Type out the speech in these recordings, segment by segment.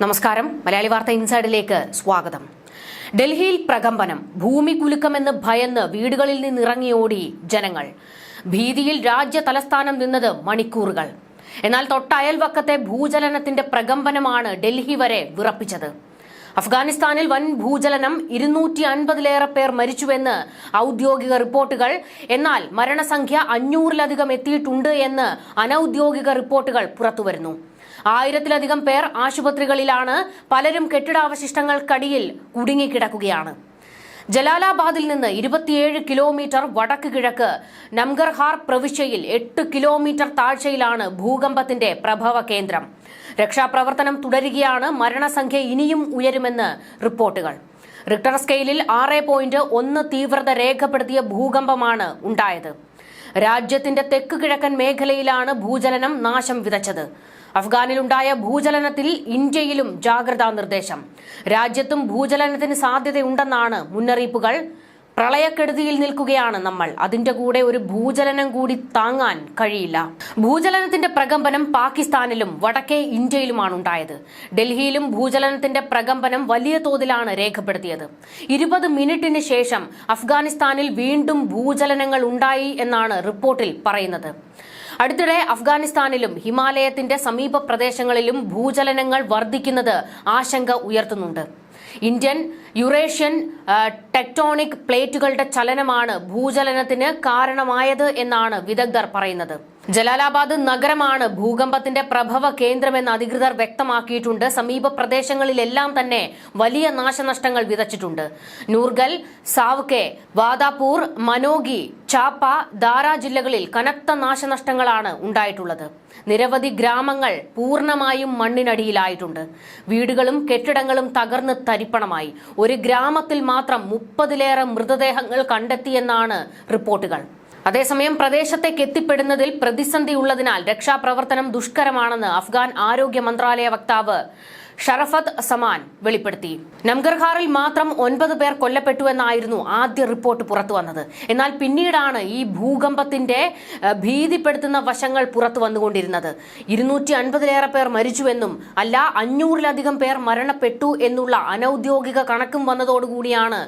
നമസ്കാരം. മലയാളി വാർത്ത ഇൻസൈഡിലേക്ക് സ്വാഗതം. ഡൽഹിയിൽ പ്രകമ്പനം ഭൂമി കുലുക്കമെന്ന് ഭയന്ന് വീടുകളിൽ നിന്നിറങ്ങിയോടി ജനങ്ങൾ. ഭീതിയിൽ രാജ്യ തലസ്ഥാനം നിന്നത് മണിക്കൂറുകൾ. എന്നാൽ തൊട്ടയൽവക്കത്തെ ഭൂചലനത്തിന്റെ പ്രകമ്പനമാണ് ഡൽഹി വരെ വിറപ്പിച്ചത്. അഫ്ഗാനിസ്ഥാനിൽ വൻ ഭൂചലനം ഇരുന്നൂറ്റി അൻപതിലേറെ പേർ മരിച്ചുവെന്ന് ഔദ്യോഗിക റിപ്പോർട്ടുകൾ. എന്നാൽ മരണസംഖ്യ അഞ്ഞൂറിലധികം എത്തിയിട്ടുണ്ട് എന്ന് അനൌദ്യോഗിക റിപ്പോർട്ടുകൾ പുറത്തുവരുന്നു. ആയിരത്തിലധികം പേർ ആശുപത്രികളിലാണ് പലരും കെട്ടിടാവശിഷ്ടങ്ങൾക്കടിയിൽ കുടുങ്ങിക്കിടക്കുകയാണ്. ജലാലാബാദിൽ നിന്ന് ഇരുപത്തിയേഴ് കിലോമീറ്റർ വടക്ക് കിഴക്ക് നംഗർഹാർ പ്രവിശ്യയിൽ എട്ട് കിലോമീറ്റർ താഴ്ചയിലാണ് ഭൂകമ്പത്തിന്റെ പ്രഭവ കേന്ദ്രം. രക്ഷാപ്രവർത്തനം തുടരുകയാണ് മരണസംഖ്യ ഇനിയും ഉയരുമെന്ന് റിപ്പോർട്ടുകൾ. റിക്ടർ സ്കെയിലിൽ ആറ് പോയിന്റ് ഒന്ന് തീവ്രത രേഖപ്പെടുത്തിയ ഭൂകമ്പമാണ് ഉണ്ടായത്. രാജ്യത്തിന്റെ തെക്ക് കിഴക്കൻ മേഖലയിലാണ് ഭൂചലനം നാശം വിതച്ചത്. അഫ്ഗാനിലുണ്ടായ ഭൂചലനത്തിൽ ഇന്ത്യയിലും ജാഗ്രതാ നിർദ്ദേശം. രാജ്യത്തും ഭൂചലനത്തിന് സാധ്യതയുണ്ടെന്നാണ് മുന്നറിയിപ്പുകൾ. പ്രളയക്കെടുതിയിൽ നിൽക്കുകയാണ് നമ്മൾ. അതിന്റെ കൂടെ ഒരു ഭൂചലനം കൂടി താങ്ങാൻ കഴിയില്ല. ഭൂചലനത്തിന്റെ പ്രകമ്പനം പാകിസ്ഥാനിലും വടക്കേ ഇന്ത്യയിലുമാണ് ഉണ്ടായത്. ഡൽഹിയിലും ഭൂചലനത്തിന്റെ പ്രകമ്പനം വലിയ തോതിലാണ് രേഖപ്പെടുത്തിയത്. ഇരുപത് മിനിറ്റിന് ശേഷം അഫ്ഗാനിസ്ഥാനിൽ വീണ്ടും ഭൂചലനങ്ങൾ ഉണ്ടായി എന്നാണ് റിപ്പോർട്ടിൽ പറയുന്നത്. അടുത്തിടെ അഫ്ഗാനിസ്ഥാനിലും ഹിമാലയത്തിന്റെ സമീപ പ്രദേശങ്ങളിലും ഭൂചലനങ്ങൾ വർദ്ധിക്കുന്നത് ആശങ്ക ഉയർത്തുന്നുണ്ട്. ഇന്ത്യൻ യുറേഷ്യൻ ടെക്ടോണിക് പ്ലേറ്റുകളുടെ ചലനമാണ് ഭൂചലനത്തിന് കാരണമായത് എന്നാണ് വിദഗ്ധർ പറയുന്നത്. ജലാലാബാദ് നഗരമാണ് ഭൂകമ്പത്തിന്റെ പ്രഭവ കേന്ദ്രമെന്ന് അധികൃതർ വ്യക്തമാക്കിയിട്ടുണ്ട്. സമീപ പ്രദേശങ്ങളിലെല്ലാം തന്നെ വലിയ നാശനഷ്ടങ്ങൾ വിതച്ചിട്ടുണ്ട്. നൂർഗൽ സാവ്കെ വാദാപൂർ മനോഗി ചാപ്പ ദാര ജില്ലകളിൽ കനത്ത നാശനഷ്ടങ്ങളാണ് ഉണ്ടായിട്ടുള്ളത്. നിരവധി ഗ്രാമങ്ങൾ പൂർണമായും മണ്ണിനടിയിലായിട്ടുണ്ട്. വീടുകളും കെട്ടിടങ്ങളും തകർന്ന് തരിപ്പണമായി. ഒരു ഗ്രാമത്തിൽ മാത്രം മുപ്പതിലേറെ മൃതദേഹങ്ങൾ കണ്ടെത്തിയെന്നാണ് റിപ്പോർട്ടുകൾ. അതേസമയം പ്രദേശത്തേക്ക് എത്തിപ്പെടുന്നതിൽ പ്രതിസന്ധി ഉള്ളതിനാൽ രക്ഷാപ്രവർത്തനം ദുഷ്കരമാണെന്ന് അഫ്ഗാൻ ആരോഗ്യ മന്ത്രാലയ വക്താവ് ഷറഫത്ത് സമാൻ വെളിപ്പെടുത്തി. നംഗർഹാറിൽ മാത്രം ഒൻപത് പേർ കൊല്ലപ്പെട്ടുവെന്നായിരുന്നു ആദ്യ റിപ്പോർട്ട് പുറത്തു വന്നത്. എന്നാൽ പിന്നീടാണ് ഈ ഭൂകമ്പത്തിന്റെ ഭീതിപ്പെടുത്തുന്ന വശങ്ങൾ പുറത്തു വന്നുകൊണ്ടിരുന്നത്. ഇരുന്നൂറ്റി അൻപതിലേറെ പേർ മരിച്ചുവെന്നും അല്ല അഞ്ഞൂറിലധികം പേർ മരണപ്പെട്ടു എന്നുള്ള അനൌദ്യോഗിക കണക്കും വന്നതോടുകൂടിയാണ്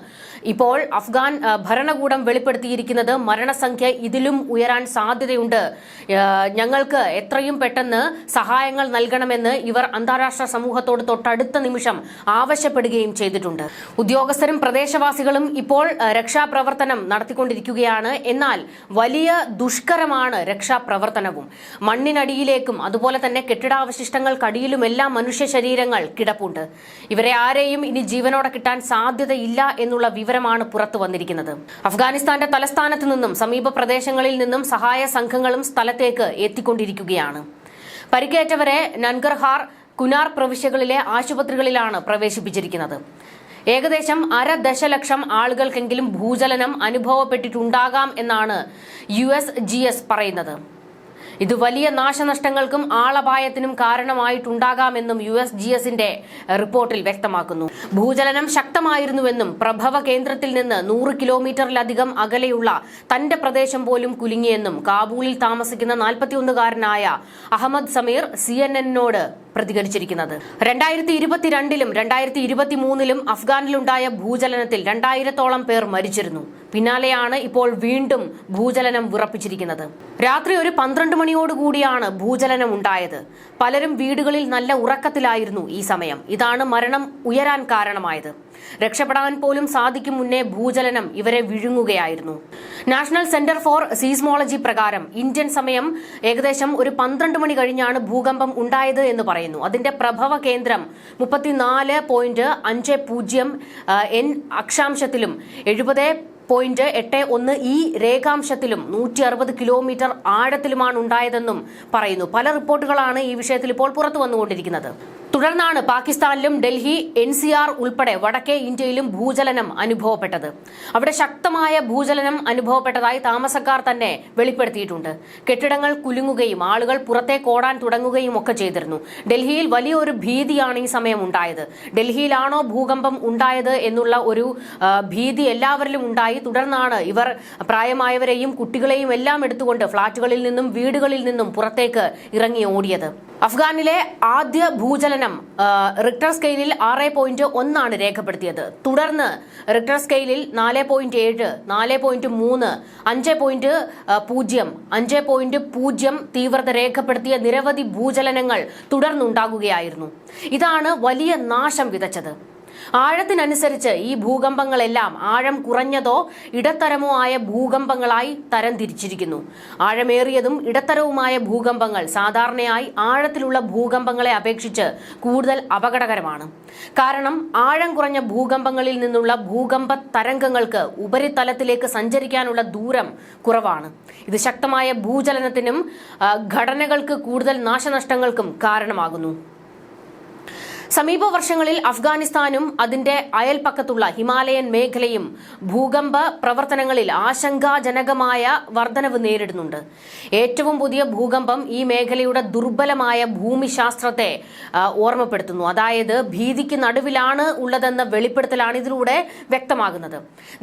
ഇപ്പോൾ അഫ്ഗാൻ ഭരണകൂടം വെളിപ്പെടുത്തിയിരിക്കുന്നത്. മരണസംഖ്യ ഇതിലും ഉയരാൻ സാധ്യതയുണ്ട്. ഞങ്ങൾക്ക് എത്രയും പെട്ടെന്ന് സഹായങ്ങൾ നൽകണമെന്ന് ഇവർ അന്താരാഷ്ട്ര സമൂഹത്തോട് തൊട്ടടുത്ത നിമിഷം ആവശ്യപ്പെടുകയും ചെയ്തിട്ടുണ്ട്. ഉദ്യോഗസ്ഥരും പ്രദേശവാസികളും ഇപ്പോൾ രക്ഷാപ്രവർത്തനം നടത്തിക്കൊണ്ടിരിക്കുകയാണ്. എന്നാൽ വലിയ ദുഷ്കരമാണ് രക്ഷാപ്രവർത്തനവും. മണ്ണിനടിയിലേക്കും അതുപോലെ തന്നെ കെട്ടിടാവശിഷ്ടങ്ങൾക്കടിയിലുമെല്ലാം മനുഷ്യ ശരീരങ്ങൾ കിടപ്പുണ്ട്. ഇവരെ ആരെയും ഇനി ജീവനോടെ കിട്ടാൻ സാധ്യതയില്ല എന്നുള്ള വിവരമാണ് പുറത്തു വന്നിരിക്കുന്നത്. അഫ്ഗാനിസ്ഥാന്റെ തലസ്ഥാനത്ത് നിന്നും സമീപ പ്രദേശങ്ങളിൽ നിന്നും സഹായ സംഘങ്ങളും സ്ഥലത്തേക്ക് എത്തിക്കൊണ്ടിരിക്കുകയാണ്. പരിക്കേറ്റവരെ നൻഗർഹാർ കുനാർ പ്രവിശ്യകളിലെ ആശുപത്രികളിലാണ് പ്രവേശിപ്പിച്ചിരിക്കുന്നത്. ഏകദേശം അര ദശലക്ഷം ആളുകൾക്കെങ്കിലും ഭൂചലനം അനുഭവപ്പെട്ടിട്ടുണ്ടാകാം എന്നാണ് യു എസ് ജി എസ് പറയുന്നത്. ഇത് വലിയ നാശനഷ്ടങ്ങൾക്കും ആളപായത്തിനും കാരണമായിട്ടുണ്ടാകാമെന്നും യു എസ് ജി എസിന്റെ റിപ്പോർട്ടിൽ വ്യക്തമാക്കുന്നു. ഭൂചലനം ശക്തമായിരുന്നുവെന്നും പ്രഭവ കേന്ദ്രത്തിൽ നിന്ന് നൂറ് കിലോമീറ്ററിലധികം അകലെയുള്ള തന്റെ പ്രദേശം പോലും കുലുങ്ങിയെന്നും കാബൂളിൽ താമസിക്കുന്ന നാൽപ്പത്തിയൊന്നുകാരനായ അഹമ്മദ് സമീർ സി എൻ എന്നോട് പ്രതികരിച്ചിരിക്കുന്നത്. രണ്ടായിരത്തി ഇരുപത്തിരണ്ടിലും രണ്ടായിരത്തി ഇരുപത്തി മൂന്നിലും അഫ്ഗാനിലുണ്ടായ ഭൂചലനത്തിൽ രണ്ടായിരത്തോളം പേർ മരിച്ചിരുന്നു. പിന്നാലെയാണ് ഇപ്പോൾ വീണ്ടും ഭൂചലനം വിറപ്പിച്ചിരിക്കുന്നത്. രാത്രി ഒരു പന്ത്രണ്ട് മണിയോടുകൂടിയാണ് ഭൂചലനം ഉണ്ടായത് പലരും വീടുകളിൽ നല്ല ഉറക്കത്തിലായിരുന്നു ഈ സമയം. ഇതാണ് മരണം ഉയരാൻ കാരണമായത്. രക്ഷപ്പെടാൻ പോലും സാധിക്കും മുന്നേ ഭൂചലനം ഇവരെ വിഴുങ്ങുകയായിരുന്നു. നാഷണൽ സെന്റർ ഫോർ സീസ്മോളജി പ്രകാരം ഇന്ത്യൻ സമയം ഏകദേശം ഒരു പന്ത്രണ്ട് മണി കഴിഞ്ഞാണ് ഭൂകമ്പം ഉണ്ടായത് എന്ന് പറയുന്നു. അതിന്റെ പ്രഭവ കേന്ദ്രം മുപ്പത്തിനാല് പോയിന്റ് അഞ്ച് പൂജ്യം എൻ അക്ഷാംശത്തിലും എഴുപത് പോയിന്റ് എട്ട് ഒന്ന് ഈ രേഖാംശത്തിലും നൂറ്റി അറുപത് കിലോമീറ്റർ ആഴത്തിലുമാണ് ഉണ്ടായതെന്നും പറയുന്നു. പല റിപ്പോർട്ടുകളാണ് ഈ വിഷയത്തിൽ ഇപ്പോൾ പുറത്തു വന്നുകൊണ്ടിരിക്കുന്നത് തുടർന്നാണ് പാകിസ്ഥാനിലും ഡൽഹി എൻ സി ആർ ഉൾപ്പെടെ വടക്കേ ഇന്ത്യയിലും ഭൂചലനം അനുഭവപ്പെട്ടത്. അവിടെ ശക്തമായ ഭൂചലനം അനുഭവപ്പെട്ടതായി താമസക്കാർ തന്നെ വെളിപ്പെടുത്തിയിട്ടുണ്ട്. കെട്ടിടങ്ങൾ കുലുങ്ങുകയും ആളുകൾ പുറത്തേക്ക് ഓടാൻ തുടങ്ങുകയും ഒക്കെ ചെയ്തിരുന്നു. ഡൽഹിയിൽ വലിയൊരു ഭീതിയാണ് ഈ സമയം ഉണ്ടായത് ഡൽഹിയിലാണോ ഭൂകമ്പം ഉണ്ടായത് എന്നുള്ള ഒരു ഭീതി എല്ലാവരിലും ഉണ്ടായി. തുടർന്നാണ് ഇവർ പ്രായമായവരെയും കുട്ടികളെയും എല്ലാം എടുത്തുകൊണ്ട് ഫ്ളാറ്റുകളിൽ നിന്നും വീടുകളിൽ നിന്നും പുറത്തേക്ക് ഇറങ്ങി ഓടിയത്. അഫ്ഗാനിലെ ആദ്യ ഭൂചലനം ഭൂചലനം റിക്ടർ സ്കെയിലിൽ ആറ് പോയിന്റ് ഒന്നാണ് രേഖപ്പെടുത്തിയത്. തുടർന്ന് റിക്ടർ സ്കെയിലിൽ നാല് പോയിന്റ് ഏഴ് നാല് പോയിന്റ് മൂന്ന് അഞ്ച് പോയിന്റ് പൂജ്യം അഞ്ച് പോയിന്റ് പൂജ്യം തീവ്രത രേഖപ്പെടുത്തിയ നിരവധി ഭൂചലനങ്ങൾ തുടർന്നുണ്ടാകുകയായിരുന്നു. ഇതാണ് വലിയ നാശം വിതച്ചത്. ആഴത്തിനനുസരിച്ച് ഈ ഭൂകമ്പങ്ങളെല്ലാം ആഴം കുറഞ്ഞതോ ഇടത്തരമോ ആയ ഭൂകമ്പങ്ങളായി തരംതിരിച്ചിരിക്കുന്നു ആഴമേറിയതും ഇടത്തരവുമായ ഭൂകമ്പങ്ങൾ സാധാരണയായി ആഴത്തിലുള്ള ഭൂകമ്പങ്ങളെ അപേക്ഷിച്ച് കൂടുതൽ അപകടകരമാണ്. കാരണം ആഴം കുറഞ്ഞ ഭൂകമ്പങ്ങളിൽ നിന്നുള്ള ഭൂകമ്പ തരംഗങ്ങൾക്ക് ഉപരിതലത്തിലേക്ക് സഞ്ചരിക്കാനുള്ള ദൂരം കുറവാണ്. ഇത് ശക്തമായ ഭൂചലനത്തിനും ഘടനകൾക്ക് കൂടുതൽ നാശനഷ്ടങ്ങൾക്കും കാരണമാകുന്നു. സമീപ വർഷങ്ങളിൽ അഫ്ഗാനിസ്ഥാനും അതിന്റെ അയൽപ്പക്കത്തുള്ള ഹിമാലയൻ മേഖലയും ഭൂകമ്പ പ്രവർത്തനങ്ങളിൽ ആശങ്കാജനകമായ വർധനവ് നേരിടുന്നുണ്ട്. ഏറ്റവും പുതിയ ഭൂകമ്പം ഈ മേഖലയുടെ ദുർബലമായ ഭൂമിശാസ്ത്രത്തെ ഓർമ്മപ്പെടുത്തുന്നു. അതായത് ഭീതിക്ക് നടുവിലാണ് ഉള്ളതെന്ന വെളിപ്പെടുത്തലാണ് ഇതിലൂടെ വ്യക്തമാകുന്നത്.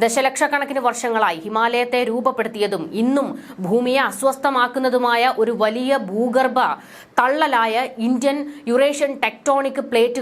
ദശലക്ഷക്കണക്കിന് വർഷങ്ങളായി ഹിമാലയത്തെ രൂപപ്പെടുത്തിയതും ഇന്നും ഭൂമിയെ അസ്വസ്ഥമാക്കുന്നതുമായ ഒരു വലിയ ഭൂഗർഭ തള്ളലായ ഇന്ത്യൻ യുറേഷ്യൻ ടെക്ടോണിക് പ്ലേറ്റുകളുടെ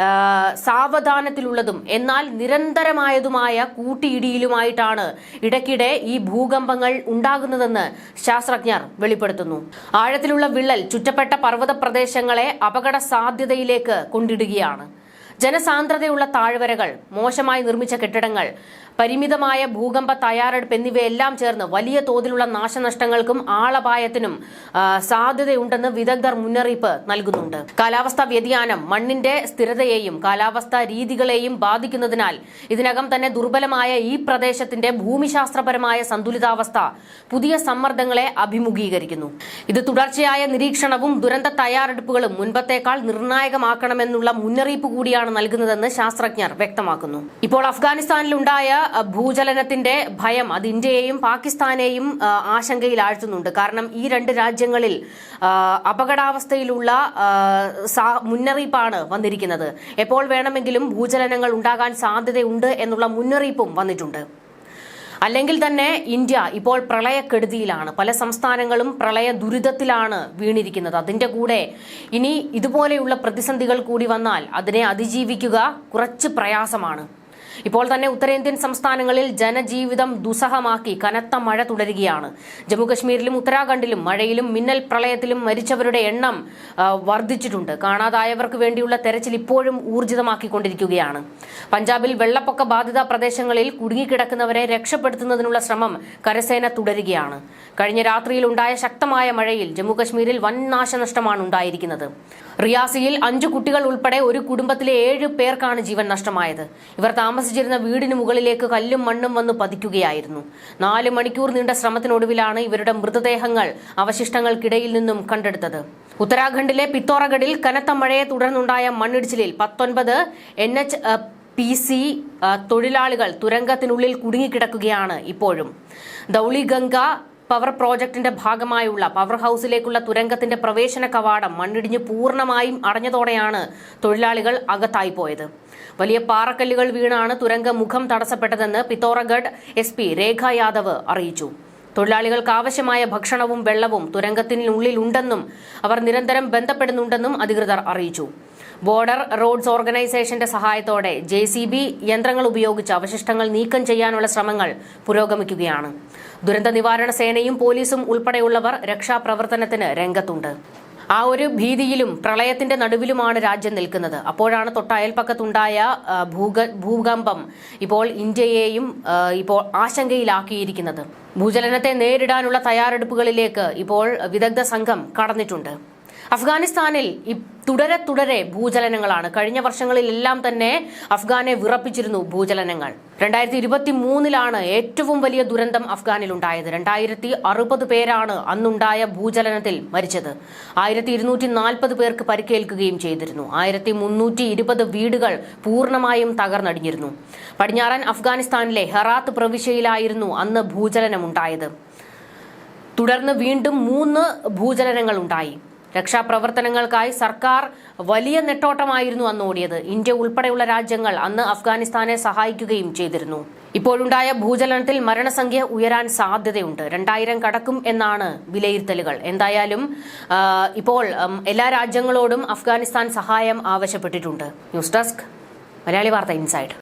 ആ, സാവധാനത്തിലുള്ളതും എന്നാൽ നിരന്തരമായതുമായ കൂട്ടിയിടിയിലുമായിട്ടാണ് ഇടയ്ക്കിടെ ഈ ഭൂകമ്പങ്ങൾ ഉണ്ടാകുന്നതെന്ന് ശാസ്ത്രജ്ഞർ വെളിപ്പെടുത്തുന്നു. ആഴത്തിലുള്ള വിള്ളൽ ചുറ്റപ്പെട്ട പർവത പ്രദേശങ്ങളെ അപകട സാധ്യതയിലേക്ക് കൊണ്ടിടുകയാണ്. ജനസാന്ദ്രതയുള്ള താഴ്വരകൾ മോശമായി നിർമ്മിച്ച കെട്ടിടങ്ങൾ പരിമിതമായ ഭൂകമ്പ തയ്യാറെടുപ്പ് എന്നിവയെല്ലാം ചേർന്ന് വലിയ തോതിലുള്ള നാശനഷ്ടങ്ങൾക്കും ആളപായത്തിനും സാധ്യതയുണ്ടെന്ന് വിദഗ്ധർ മുന്നറിയിപ്പ് നൽകുന്നുണ്ട്. കാലാവസ്ഥാ വ്യതിയാനം മണ്ണിന്റെ സ്ഥിരതയെയും കാലാവസ്ഥാ രീതികളെയും ബാധിക്കുന്നതിനാൽ ഇതിനകം തന്നെ ദുർബലമായ ഈ പ്രദേശത്തിന്റെ ഭൂമിശാസ്ത്രപരമായ സന്തുലിതാവസ്ഥ പുതിയ സമ്മർദ്ദങ്ങളെ അഭിമുഖീകരിക്കുന്നു. ഇത് തുടർച്ചയായ നിരീക്ഷണവും ദുരന്ത തയ്യാറെടുപ്പുകളും മുൻപത്തേക്കാൾ നിർണായകമാക്കണമെന്നുള്ള മുന്നറിയിപ്പ് കൂടിയാണ് നൽകുന്നതെന്ന് ശാസ്ത്രജ്ഞർ വ്യക്തമാക്കുന്നു. ഇപ്പോൾ അഫ്ഗാനിസ്ഥാനിലുണ്ടായ ഭൂചലനത്തിന്റെ ഭയം അത് ഇന്ത്യയെയും പാകിസ്ഥാനെയും ആശങ്കയിലാഴ്ത്തുന്നുണ്ട്. കാരണം ഈ രണ്ട് രാജ്യങ്ങളിൽ അപകടാവസ്ഥയിലുള്ള മുന്നറിയിപ്പാണ് വന്നിരിക്കുന്നത്. എപ്പോൾ വേണമെങ്കിലും ഭൂചലനങ്ങൾ ഉണ്ടാകാൻ സാധ്യതയുണ്ട് എന്നുള്ള മുന്നറിയിപ്പും വന്നിട്ടുണ്ട്. അല്ലെങ്കിൽ തന്നെ ഇന്ത്യ ഇപ്പോൾ പ്രളയക്കെടുതിയിലാണ്. പല സംസ്ഥാനങ്ങളും പ്രളയ ദുരിതത്തിലാണ് വീണിരിക്കുന്നത്. അതിന്റെ കൂടെ ഇനി ഇതുപോലെയുള്ള പ്രതിസന്ധികൾ കൂടി വന്നാൽ അതിനെ അതിജീവിക്കുക കുറച്ച് പ്രയാസമാണ്. ഇപ്പോൾ തന്നെ ഉത്തരേന്ത്യൻ സംസ്ഥാനങ്ങളിൽ ജനജീവിതം ദുസ്സഹമാക്കി കനത്ത മഴ തുടരുകയാണ്. ജമ്മുകശ്മീരിലും ഉത്തരാഖണ്ഡിലും മഴയിലും മിന്നൽ പ്രളയത്തിലും മരിച്ചവരുടെ എണ്ണം വർദ്ധിച്ചിട്ടുണ്ട്. കാണാതായവർക്ക് വേണ്ടിയുള്ള തെരച്ചിൽ ഇപ്പോഴും ഊർജിതമാക്കിക്കൊണ്ടിരിക്കുകയാണ്. പഞ്ചാബിൽ വെള്ളപ്പൊക്ക ബാധിത പ്രദേശങ്ങളിൽ കുടുങ്ങിക്കിടക്കുന്നവരെ രക്ഷപ്പെടുത്തുന്നതിനുള്ള ശ്രമം കരസേന തുടരുകയാണ്. കഴിഞ്ഞ രാത്രിയിൽ ഉണ്ടായ ശക്തമായ മഴയിൽ ജമ്മുകശ്മീരിൽ വൻ നാശനഷ്ടമാണ് ഉണ്ടായിരിക്കുന്നത്. റിയാസിയിൽ അഞ്ചു കുട്ടികൾ ഉൾപ്പെടെ ഒരു കുടുംബത്തിലെ ഏഴ് പേർക്കാണ് ജീവൻ നഷ്ടമായത്. ഇവർ താമസിച്ചിരുന്ന വീടിന് മുകളിലേക്ക് കല്ലും മണ്ണും വന്ന് പതിക്കുകയായിരുന്നു. നാല് മണിക്കൂർ നീണ്ട ശ്രമത്തിനൊടുവിലാണ് ഇവരുടെ മൃതദേഹങ്ങൾ അവശിഷ്ടങ്ങൾക്കിടയിൽ നിന്നും കണ്ടെടുത്തത്. ഉത്തരാഖണ്ഡിലെ പിത്തോറഗഡിൽ കനത്ത മഴയെ തുടർന്നുണ്ടായ മണ്ണിടിച്ചിലിൽ പത്തൊൻപത് എൻ എച്ച് പി സി തൊഴിലാളികൾ തുരങ്കത്തിനുള്ളിൽ കുടുങ്ങിക്കിടക്കുകയാണ് ഇപ്പോഴും. ദൌളിഗംഗ പവർ പ്രോജക്ടിന്റെ ഭാഗമായുള്ള പവർ ഹൌസിലേക്കുള്ള തുരങ്കത്തിന്റെ പ്രവേശന കവാടം മണ്ണിടിഞ്ഞ് പൂർണമായും അടഞ്ഞതോടെയാണ് തൊഴിലാളികൾ അകത്തായി പോയത്. വലിയ പാറക്കല്ലുകൾ വീണാണ് തുരങ്ക മുഖം തടസ്സപ്പെട്ടതെന്ന് പിത്തോറഗഡ് എസ് പി രേഖ യാദവ് അറിയിച്ചു. തൊഴിലാളികൾക്ക് ആവശ്യമായ ഭക്ഷണവും വെള്ളവും തുരങ്കത്തിനുള്ളിലുണ്ടെന്നും അവർ നിരന്തരം ബന്ധപ്പെടുന്നുണ്ടെന്നും അധികൃതർ അറിയിച്ചു. ബോർഡർ റോഡ്സ് ഓർഗനൈസേഷന്റെ സഹായത്തോടെ ജെ സി ബി യന്ത്രങ്ങൾ ഉപയോഗിച്ച് അവശിഷ്ടങ്ങൾ നീക്കം ചെയ്യാനുള്ള ശ്രമങ്ങൾ പുരോഗമിക്കുകയാണ്. ദുരന്ത നിവാരണ സേനയും പോലീസും ഉൾപ്പെടെയുള്ളവർ രക്ഷാപ്രവർത്തനത്തിന് രംഗത്തുണ്ട്. ആ ഒരു ഭീതിയിലും പ്രളയത്തിന്റെ നടുവിലുമാണ് രാജ്യം നിൽക്കുന്നത്. അപ്പോഴാണ് തൊട്ട അയൽപ്പക്കത്തുണ്ടായ ഭൂക ഭൂകമ്പം ഇപ്പോൾ ഇന്ത്യയെയും ഇപ്പോൾ ആശങ്കയിലാക്കിയിരിക്കുന്നത്. ഭൂചലനത്തെ നേരിടാനുള്ള തയ്യാറെടുപ്പുകളിലേക്ക് ഇപ്പോൾ വിദഗ്ധ സംഘം കടന്നിട്ടുണ്ട്. അഫ്ഗാനിസ്ഥാനിൽ തുടരെ തുടരെ ഭൂചലനങ്ങളാണ്. കഴിഞ്ഞ വർഷങ്ങളിലെല്ലാം തന്നെ അഫ്ഗാനെ വിറപ്പിച്ചിരുന്നു ഭൂചലനങ്ങൾ. രണ്ടായിരത്തി ഇരുപത്തി മൂന്നിലാണ് ഏറ്റവും വലിയ ദുരന്തം അഫ്ഗാനിൽ ഉണ്ടായത് രണ്ടായിരത്തി അറുപത് പേരാണ് അന്നുണ്ടായ ഭൂചലനത്തിൽ മരിച്ചത്. ആയിരത്തി ഇരുന്നൂറ്റി നാൽപ്പത് പേർക്ക് പരിക്കേൽക്കുകയും ചെയ്തിരുന്നു. ആയിരത്തി മുന്നൂറ്റി ഇരുപത് വീടുകൾ പൂർണമായും തകർന്നടിഞ്ഞിരുന്നു. പടിഞ്ഞാറൻ അഫ്ഗാനിസ്ഥാനിലെ ഹെറാത്ത് പ്രവിശ്യയിലായിരുന്നു അന്ന് ഭൂചലനമുണ്ടായത്. തുടർന്ന് വീണ്ടും മൂന്ന് ഭൂചലനങ്ങൾ ഉണ്ടായി രക്ഷാപ്രവർത്തനങ്ങൾക്കായി സർക്കാർ വലിയ നെട്ടോട്ടമായിരുന്നു അന്ന് ഓടിയത്. ഇന്ത്യ ഉൾപ്പെടെയുള്ള രാജ്യങ്ങൾ അന്ന് അഫ്ഗാനിസ്ഥാനെ സഹായിക്കുകയും ചെയ്തിരുന്നു. ഇപ്പോഴുണ്ടായ ഭൂചലനത്തിൽ മരണസംഖ്യ ഉയരാൻ സാധ്യതയുണ്ട്. രണ്ടായിരം കടക്കും എന്നാണ് വിലയിരുത്തലുകൾ. എന്തായാലും ഇപ്പോൾ എല്ലാ രാജ്യങ്ങളോടും അഫ്ഗാനിസ്ഥാൻ സഹായം ആവശ്യപ്പെട്ടിട്ടുണ്ട്. ന്യൂസ് ഡെസ്ക് മലയാളി വാർത്ത ഇൻസൈഡ്.